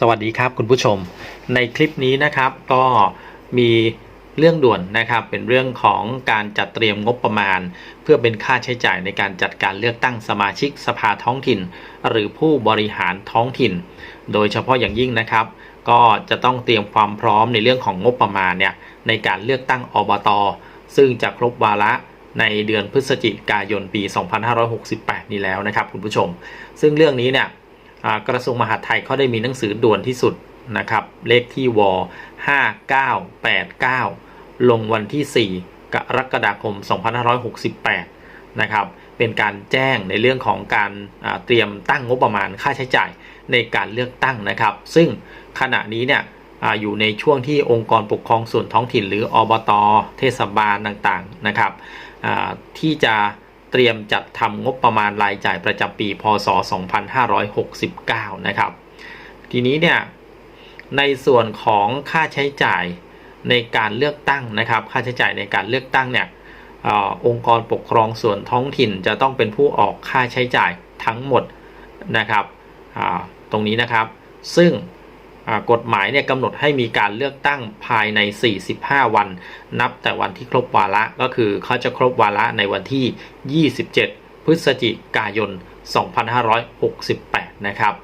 สวัสดีครับคุณผู้ชม ในคลิปนี้นะครับก็มีเรื่องด่วนนะครับเป็นเรื่องของการจัดเตรียมงบประมาณ เพื่อเป็นค่าใช้จ่ายในการจัดการเลือกตั้งสมาชิกสภาท้องถิ่น หรือผู้บริหารท้องถิ่น โดยเฉพาะอย่างยิ่งนะครับ ก็จะต้องเตรียมความพร้อมในเรื่องของงบประมาณเนี่ยในการเลือกตั้งอบตซึ่งจะครบวาระในเดือนพฤศจิกายนปี 2568 นี้แล้วนะครับคุณผู้ชม ซึ่งเรื่องนี้เนี่ย กระทรวงมหาดไทยเขาได้มีหนังสือด่วนที่สุดนะครับ เลขที่ว5989 ลงวันที่ 4 กรกฎาคม 2568 นะครับ เป็นการแจ้งในเรื่องของการเตรียมตั้งงบประมาณค่าใช้จ่ายในการเลือกตั้งนะครับ ซึ่งขณะนี้เนี่ยออยู่ในช่วงที่องค์กรปกครองส่วนท้องถิ่น หรืออบต เทศบาลต่างๆนะครับที่จะ ตรียมจัดทำงบประมาณรายจ่ายประจำปี พศ 2569 นะครับ ทีนี้เนี่ยในส่วนของค่าใช้จ่ายในการเลือกตั้งนะครับ ค่าใช้จ่ายในการเลือกตั้งเนี่ยอองค์กรปกครองส่วนท้องถิ่นจะต้องเป็นผู้ออกค่าใช้จ่ายทั้งหมดนะครับตรงนี้นะครับ ซึ่ง กฎหมายเนี่ยกำหนดให้มีการเลือกตั้งภายใน 45 วัน นับแต่วันที่ครบวาระก็คือเขาจะครบวาระในวันที่ 27 พฤศจิกายน 2568 นะครับ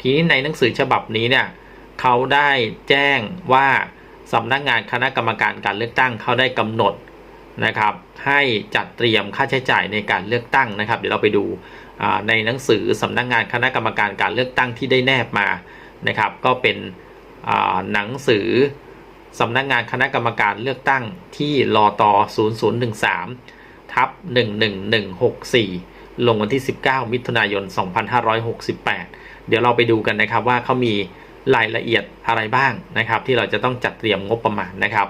ทีนี้ในหนังสือฉบับนี้เนี่ยเขาได้แจ้งว่าสำนักงานคณะกรรมการการเลือกตั้งเขาได้กำหนดนะครับ ให้จัดเตรียมค่าใช้จ่ายในการเลือกตั้งนะครับ เดี๋ยวเราไปดูในหนังสือสำนักงานคณะกรรมการการเลือกตั้งที่ได้แนบมา นะครับ ก็เป็นหนังสือสำนักงานคณะกรรมการเลือกตั้งที่ลต0013ทับ11164 ลงวันที่ 19 มิถุนายน 2568 เดี๋ยวเราไปดูกันนะครับว่าเขามีรายละเอียดอะไรบ้างนะครับ ที่เราจะต้องจัดเตรียมงบประมาณนะครับ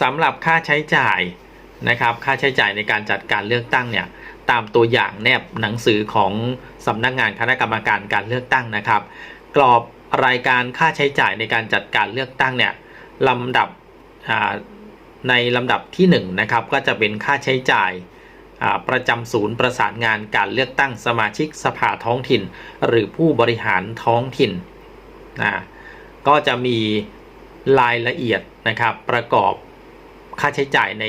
สำหรับค่าใช้จ่ายนะครับค่าใช้จ่ายในการจัดการเลือกตั้งเนี่ยตามตัวอย่างแนบหนังสือของสำนักงานคณะกรรมการการเลือกตั้งนะครับ กรอบรายการค่าใช้จ่ายในการจัดการเลือกตั้งเนี่ยลำดับในลำดับที่1นงนะครับก็จะเป็นค่าใช้จ่ายประจำศูนย์ประสานงานการเลือกตั้งสมาชิกสภาท้องถิ่น หรือผู้บริหารท้องถิ่นนะก็จะมีรายละเอียดนะครับประกอบค่าใช้จ่ายใน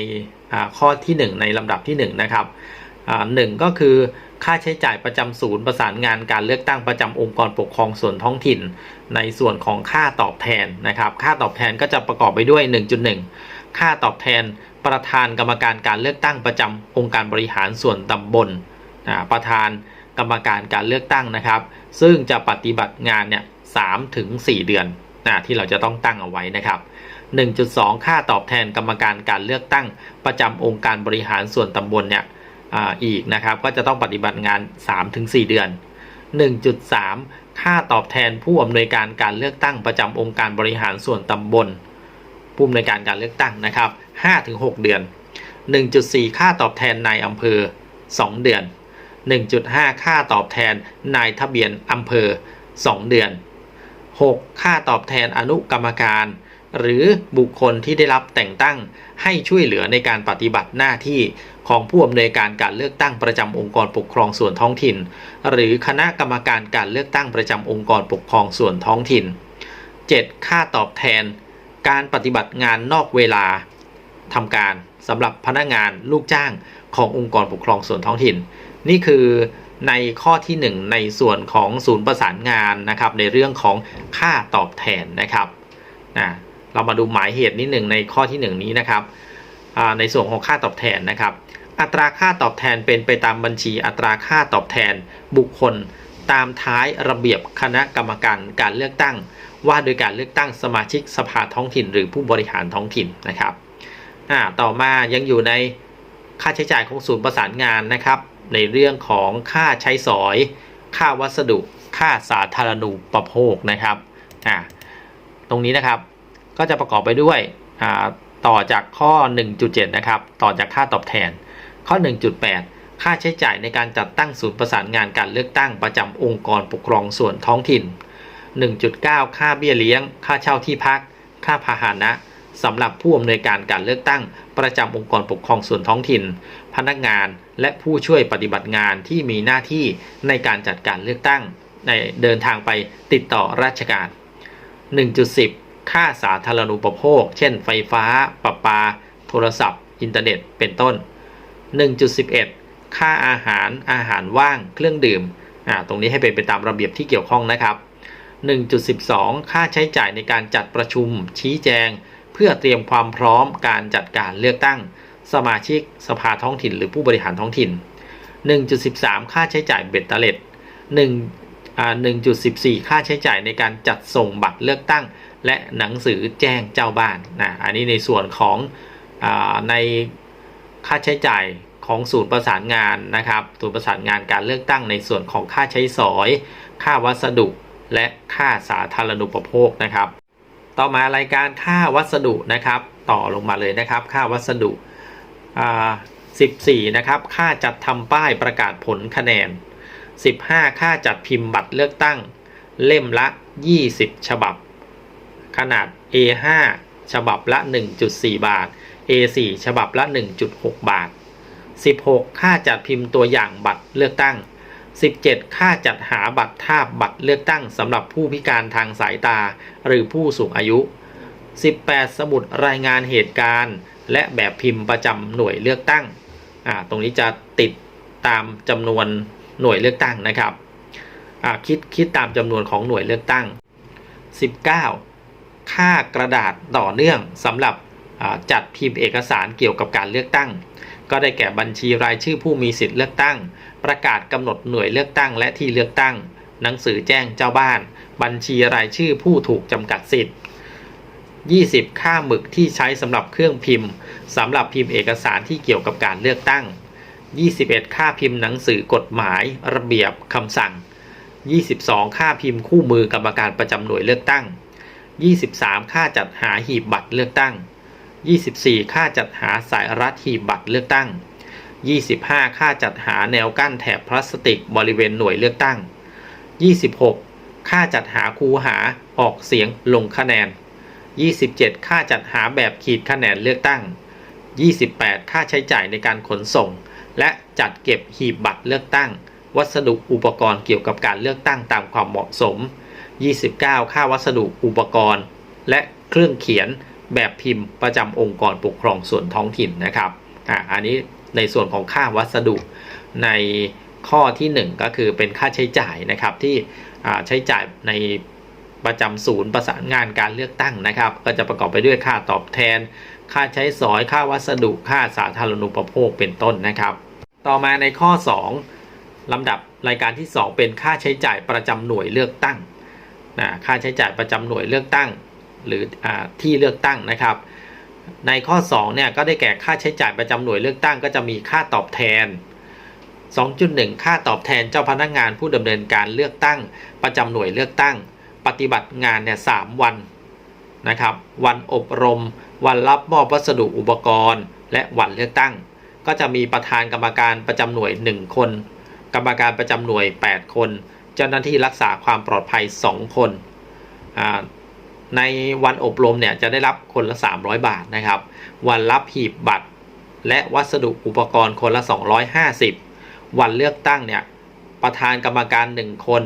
ข้อที่ 1 ในลำดับที่1นะครับหนึ่งก็คือ ค่าใช้จ่ายประจำศูนย์ประสานงานการเลือกตั้งประจำองค์กรปกครองส่วนท้องถิ่น ในส่วนของค่าตอบแทนนะครับ ค่าตอบแทนก็จะประกอบไปด้วย 1.1 ค่าตอบแทนประธานกรรมการการเลือกตั้งประจำองค์การบริหารส่วนตำบลอ่าประธานกรรมการการเลือกตั้งนะครับ ซึ่งจะปฏิบัติงานเนี่ยสามถึงสี่เดือนนะที่เราจะต้องตั้งเอาไว้นะครับ 1.2 ค่าตอบแทนกรรมการการเลือกตั้ง ประจำองค์การบริหารส่วนตำบลเนี่ย อ,อีกนะครับ ก็จะต้องปฏิบัติงาน 3-4 เดือน 1.3 ค่าตอบแทนผู้อำนวยการการเลือกตั้งประจำองค์การบริหารส่วนตำบล ผู้อำนวยการการเลือกตั้งนะครับ 5-6 เดือน 1.4 ค่าตอบแทนนายอำเภอ 2 เดือน 1.5 ค่าตอบแทนนายทะเบียนอำเภอ 2 เดือน 6. ค่าตอบแทนอนุกรรมการ หรือบุคคลที่ได้รับแต่งตั้ง ให้ช่วยเหลือในการปฏิบัติหน้าที่ของผู้อำนวยการการเลือกตั้งประจำองค์กรปกครองส่วนท้องถิ่น หรือคณะกรรมการการเลือกตั้งประจำองค์กรปกครองส่วนท้องถิ่น 7. ค่าตอบแทน การปฏิบัติงานนอกเวลาทำการสำหรับพนักงานลูกจ้างขององค์กรปกครองส่วนท้องถิ่น นี่คือในข้อที่ 1 ในส่วนของศูนย์ประสานงานนะครับในเรื่องของค่าตอบแทนนะครับนะ เรามาดูหมายเหตุนิดหนึ่งในข้อที่ 1 นี้นะครับในส่วนของค่าตอบแทนนะครับ อัตราค่าตอบแทนเป็นไปตามบัญชีอัตราค่าตอบแทนบุคคลตามท้ายระเบียบคณะกรรมการการเลือกตั้ง ว่าโดยการเลือกตั้งสมาชิกสภาท้องถิ่น หรือผู้บริหารท้องถิ่นนะครับต่อมายังอยู่ในค่าใช้จ่ายของศูนย์ประสานงานนะครับ ในเรื่องของค่าใช้สอย ค่าวัสดุ ค่าสาธารณูปโภคนะครับตรงนี้นะครับ ก็จะประกอบไปด้วยต่อจากข้อ 1.7 นะครับ ต่อจากค่าตอบแทน ข้อ 1.8 ค่าใช้จ่ายในการจัดตั้งศูนย์ประสานงานการเลือกตั้งประจำองค์กรปกครองส่วนท้องถิ่น 1.9 ค่าเบี้ยเลี้ยง ค่าเช่าที่พัก ค่าพาหนะสำหรับผู้อำนวยการการเลือกตั้ง ประจำองค์กรปกครองส่วนท้องถิ่น พนักงานและผู้ช่วยปฏิบัติงานที่มีหน้าที่ในการจัดการเลือกตั้งในเดินทางไปติดต่อราชการ 1.10 ค่าสาธารณูปโภค เช่นไฟฟ้า ประปา โทรศัพท์ อินเทอร์เน็ต เป็นต้น 1.11 ค่าอาหาร อาหารว่าง เครื่องดื่ม อ่า ตรงนี้ให้เป็นไปตามระเบียบที่เกี่ยวข้องนะครับ 1.12 ค่าใช้จ่ายในการจัดประชุม ชี้แจง เพื่อเตรียมความพร้อมการจัดการเลือกตั้ง สมาชิกสภาท้องถิ่น หรือผู้บริหารท้องถิ่น 1.13 ค่าใช้จ่ายเบ็ดเตล็ด1อ่า1.14 ค่าใช้จ่ายในการจัดส่งบัตรเลือกตั้ง และหนังสือแจ้งเจ้าบ้านนะอันนี้ในส่วนของอในค่าใช้จ่ายของศูนย์ประสานงานนะครับศูนย์ประสานงานการเลือกตั้งในส่วนของค่าใช้สอย ค่าวัสดุและค่าสาธารณูปโภคนะครับ ต่อมารายการค่าวัสดุนะครับ ต่อลงมาเลยนะครับ ค่าวัสดุ14นะครับค่าจัดทำป้ายประกาศผลคะแนน 15 ค่าจัดพิมพ์บัตรเลือกตั้ง เล่มละ 20 ฉบับ ขนาด A5 ฉบับละ 1.4 บาท A4 ฉบับละ 1.6 บาท 16 ค่าจัดพิมพ์ตัวอย่างบัตรเลือกตั้ง 17 ค่าจัดหาบัตรทาบบัตรเลือกตั้งสำหรับผู้พิการทางสายตาหรือผู้สูงอายุ 18 สมุดรายงานเหตุการณ์ และแบบพิมพ์ประจำหน่วยเลือกตั้งอ่าตรงนี้จะติดตามจำนวนหน่วยเลือกตั้งนะครับอ่าคิดคิดตามจำนวนของหน่วยเลือกตั้ง 19 ค่ากระดาษต่อเนื่องสำหรับจัดพิมพ์เอกสารเกี่ยวกับการเลือกตั้ง ก็ได้แก่บัญชีรายชื่อผู้มีสิทธิ์เลือกตั้ง ประกาศกำหนดหน่วยเลือกตั้งและที่เลือกตั้ง หนังสือแจ้งเจ้าบ้าน บัญชีรายชื่อผู้ถูกจำกัดสิทธิ์ 20 ค่าหมึกที่ใช้สำหรับเครื่องพิมพ์สำหรับพิมพ์เอกสารที่เกี่ยวกับการเลือกตั้ง 21 ค่าพิมพ์หนังสือกฎหมาย ระเบียบคำสั่ง 22 ค่าพิมพ์คู่มือกรรมการประจำหน่วยเลือกตั้ง 23 ค่าจัดหาหีบบัตรเลือกตั้ง 24 ค่าจัดหาสายรัดหีบบัตรเลือกตั้ง 25 ค่าจัดหาแนวกั้นแถบพลาสติกบริเวณหน่วยเลือกตั้ง 26 ค่าจัดหาคูหาออกเสียงลงคะแนน 27 ค่าจัดหาแบบขีดคะแนนเลือกตั้ง 28 ค่าใช้จ่ายในการขนส่ง และจัดเก็บหีบบัตรเลือกตั้ง วัสดุอุปกรณ์เกี่ยวกับการเลือกตั้งตามความเหมาะสม 29 ค่าวัสดุอุปกรณ์ และเครื่องเขียนแบบพิมพ์ประจำองค์กรปกครองส่วนท้องถิ่นนะครับอ่าอันนี้ในส่วนของค่าวัสดุในข้อที่ 1 ก็คือเป็นค่าใช้จ่ายนะครับที่อ่าใช้จ่ายในประจำศูนย์ประสานงานการเลือกตั้งนะครับ ก็จะประกอบไปด้วยค่าตอบแทน ค่าใช้สอยค่าวัสดุค่าสาธารณูปโภคเป็นต้นนะครับ ต่อมาในข้อ 2ลำดับรายการที่ 2 เป็นค่าใช้จ่ายประจำหน่วยเลือกตั้ง นะค่าใช้จ่ายประจำหน่วยเลือกตั้ง หรืออที่เลือกตั้งนะครับ ในข้อ2เนี่ยก็ได้แก่ค่าใช้จ่ายประจำหน่วยเลือกตั้ง ก็จะมีค่าตอบแทน 2.1 ค่าตอบแทนเจ้าพนักงานผู้ดำเนินการเลือกตั้ง ประจำหน่วยเลือกตั้ง ปฏิบัติงานเนี่ยสามวันนะครับวันอบรม วันรับมอบวัสดุอุปกรณ์ และวันเลือกตั้ง ก็จะมีประธานกรรมการประจำหน่วย 1 คน กรรมการประจำหน่วย 8 คน เจ้าหน้าที่รักษาความปลอดภัย 2 คนในวันอบรมเนี่ยจะได้รับคนละ 300 บาทนะครับ วันรับหีบบัตร และวัสดุอุปกรณ์คนละ 250 วันเลือกตั้งเนี่ยประธานกรรมการ 1 คน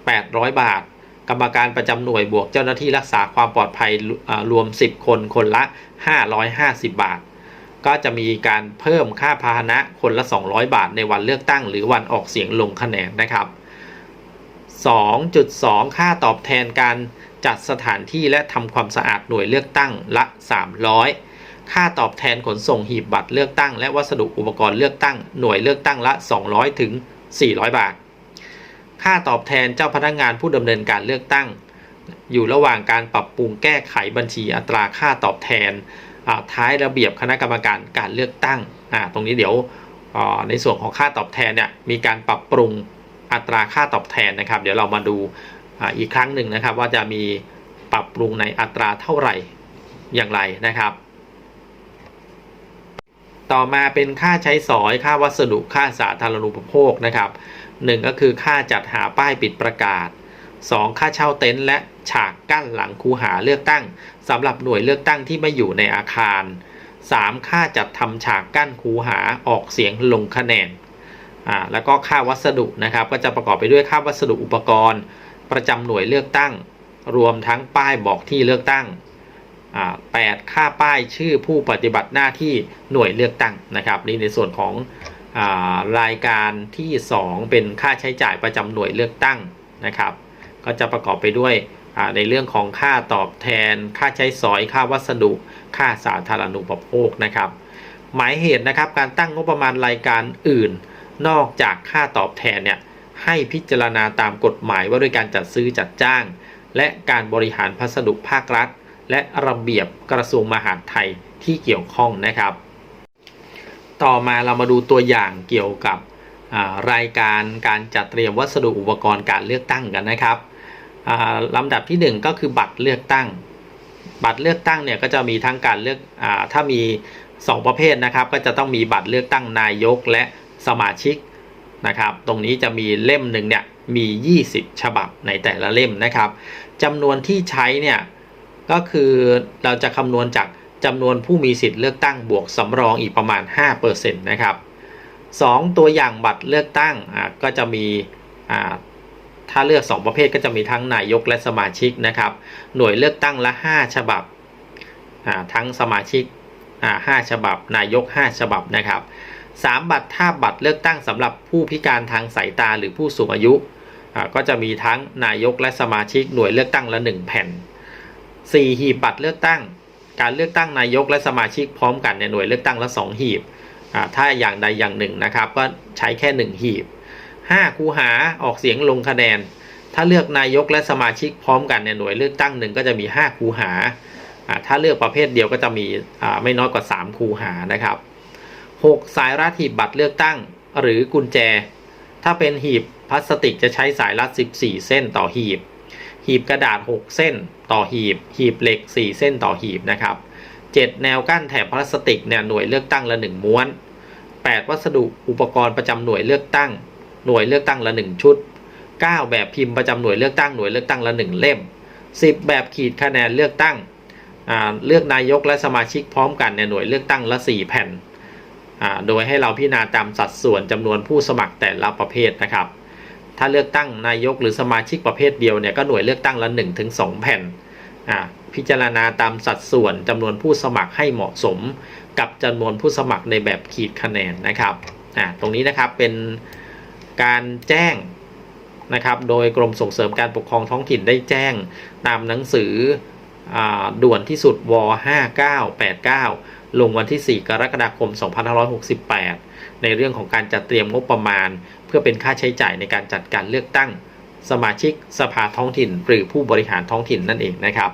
800 บาท กรรมการประจำหน่วยบวกเจ้าหน้าที่รักษาความปลอดภัยรวม 10 คนคนละ 550 บาท ก็จะมีการเพิ่มค่าพาหนะคนละ 200 บาทในวันเลือกตั้ง หรือวันออกเสียงลงคะแนนนะครับ 2.2 ค่าตอบแทนการจัดสถานที่และทำความสะอาดหน่วยเลือกตั้งละ 300 ค่าตอบแทนขนส่งหีบบัตรเลือกตั้ง และวัสดุอุปกรณ์เลือกตั้งหน่วยเลือกตั้งละ 200 ถึง 400 บาท ค่าตอบแทนเจ้าพนักงานผู้ดำเนินการเลือกตั้ง อยู่ระหว่างการปรับปรุงแก้ไขบัญชีอัตราค่าตอบแทนท้ายระเบียบคณะกรรมการการเลือกตั้ง ตรงนี้เดี๋ยวในส่วนของค่าตอบแทนเนี่ยมีการปรับปรุง อัตราค่าตอบแทนนะครับ เดี๋ยวเรามาดูอีกครั้งหนึ่งนะครับ ว่าจะมีปรับปรุงในอัตราเท่าไหร่อย่างไรนะครับ ต่อมาเป็นค่าใช้สอยค่าวัสดุค่าสาธารณูปโภคนะครับหนึ่งก็คือค่าจัดหาป้ายปิดประกาศ 2. ค่าเช่าเต็นท์และฉากกั้นหลังคูหาเลือกตั้งสำหรับหน่วยเลือกตั้งที่ไม่อยู่ในอาคาร 3. ค่าจัดทำฉากกั้นคูหาออกเสียงลงคะแนน อ่าแล้วก็ค่าวัสดุนะครับก็จะประกอบไปด้วยค่าวัสดุอุปกรณ์ ประจำหน่วยเลือกตั้ง รวมทั้งป้ายบอกที่เลือกตั้งอ่าแปดค่าป้ายชื่อผู้ปฏิบัติหน้าที่หน่วยเลือกตั้งนะครับนี่ในส่วนของอารายการที่ 2 เป็นค่าใช้จ่ายประจำหน่วยเลือกตั้งนะครับ ก็จะประกอบไปด้วยอ่าในเรื่องของค่าตอบแทน ค่าใช้สอย ค่าวัสดุ ค่าสาธารณูปโภคนะครับ หมายเหตุนะครับ การตั้งงบประมาณรายการอื่น นอกจากค่าตอบแทนเนี่ยให้พิจารณาตามกฎหมายว่าด้วยการจัดซื้อจัดจ้าง และการบริหารพัสดุภาครัฐ และระเบียบกระทรวงมหาดไทยที่เกี่ยวข้องนะครับ ต่อมาเรามาดูตัวอย่างเกี่ยวกับารายการการจัดเตรียมวัสดุอุปกรณ์การเลือกตั้งกันนะครับลำดับที่ 1 ก็คือบัตรเลือกตั้ง บัตรเลือกตั้งเนี่ยก็จะมีทั้งการเลือกอถ้ามี 2 ประเภทนะครับ ก็จะต้องมีบัตรเลือกตั้งนายกและ สมาชิกนะครับ ตรงนี้จะมีเล่มหนึ่งเนี่ยมี 20 ฉบับในแต่ละเล่มนะครับจำนวนที่ใช้เนี่ยก็คือเราจะคำนวณจากจำนวนผู้มีสิทธิ์เลือกตั้งบวกสำรองอีกประมาณ 5%นะครับสองตัวอย่างบัตรเลือกตั้งอ่าก็จะมีอ่าถ้าเลือก 2 ประเภทก็จะมีทั้งนายกและสมาชิกนะครับ หน่วยเลือกตั้งละ 5 ฉบับอ่าทั้งสมาชิกอ่าห้าฉบับ นายก 5 ฉบับนะครับ สามบัตรถ้าบัตรเลือกตั้งสำหรับผู้พิการทางสายตาหรือผู้สูงอายุ ก็จะมีทั้งนายกและสมาชิกหน่วยเลือกตั้งละ 1 แผ่น 4 หีบบัตรเลือกตั้ง การเลือกตั้งนายกและสมาชิกพร้อมกันในหน่วยเลือกตั้งละ 2 หีบ ถ้าอย่างใดอย่างหนึ่งนะครับ ก็ใช้แค่ 1 หีบ 5 คูหาออกเสียงลงคะแนน ถ้าเลือกนายกและสมาชิกพร้อมกันในหน่วยเลือกตั้งหนึ่งก็จะมี 5 คูหา ถ้าเลือกประเภทเดียวก็จะมีไม่น้อยกว่า 3 คูหานะครับ 6 สายรัดหีบบัตรเลือกตั้ง หรือกุญแจ ถ้าเป็นหีบพลาสติกจะใช้สายรัด 14 เส้นต่อหีบ หีบกระดาษ 6 เส้นต่อหีบ หีบเหล็ก 4 เส้นต่อหีบนะครับ 7 แนวกั้นแถบพลาสติกเนี่ยหน่วยเลือกตั้งละ 1 ม้วน 8 วัสดุอุปกรณ์ประจำหน่วยเลือกตั้ง หน่วยเลือกตั้งละ 1 ชุด 9 แบบพิมพ์ประจำหน่วยเลือกตั้งหน่วยเลือกตั้งละ 1 เล่ม 10 แบบขีดคะแนนเลือกตั้งเลือกนายกและสมาชิกพร้อมกันในหน่วยเลือกตั้งละ 4 แผ่น โดยให้เราพิจารณาตามสัดส่วนจำนวนผู้สมัครแต่ละประเภทนะครับ ถ้าเลือกตั้งนายกหรือสมาชิกประเภทเดียวเนี่ยก็หน่วยเลือกตั้งละ1ถึง2แผ่นอ่าพิจารณาตามสัดส่วนจำนวนผู้สมัครให้เหมาะสม กับจำนวนผู้สมัครในแบบขีดคะแนนนะครับอ่าตรงนี้นะครับเป็นการแจ้งนะครับ โดยกรมส่งเสริมการปกครองท้องถิ่นได้แจ้งตามหนังสืออาด่วนที่สุดว 5989 ลงวันที่ 4 กรกฎาคม 2568 ในเรื่องของการจัดเตรียมงบประมาณ เพื่อเป็นค่าใช้จ่ายในการจัดการเลือกตั้ง สมาชิกสภาท้องถิ่น หรือผู้บริหารท้องถิ่นนั่นเองนะครับ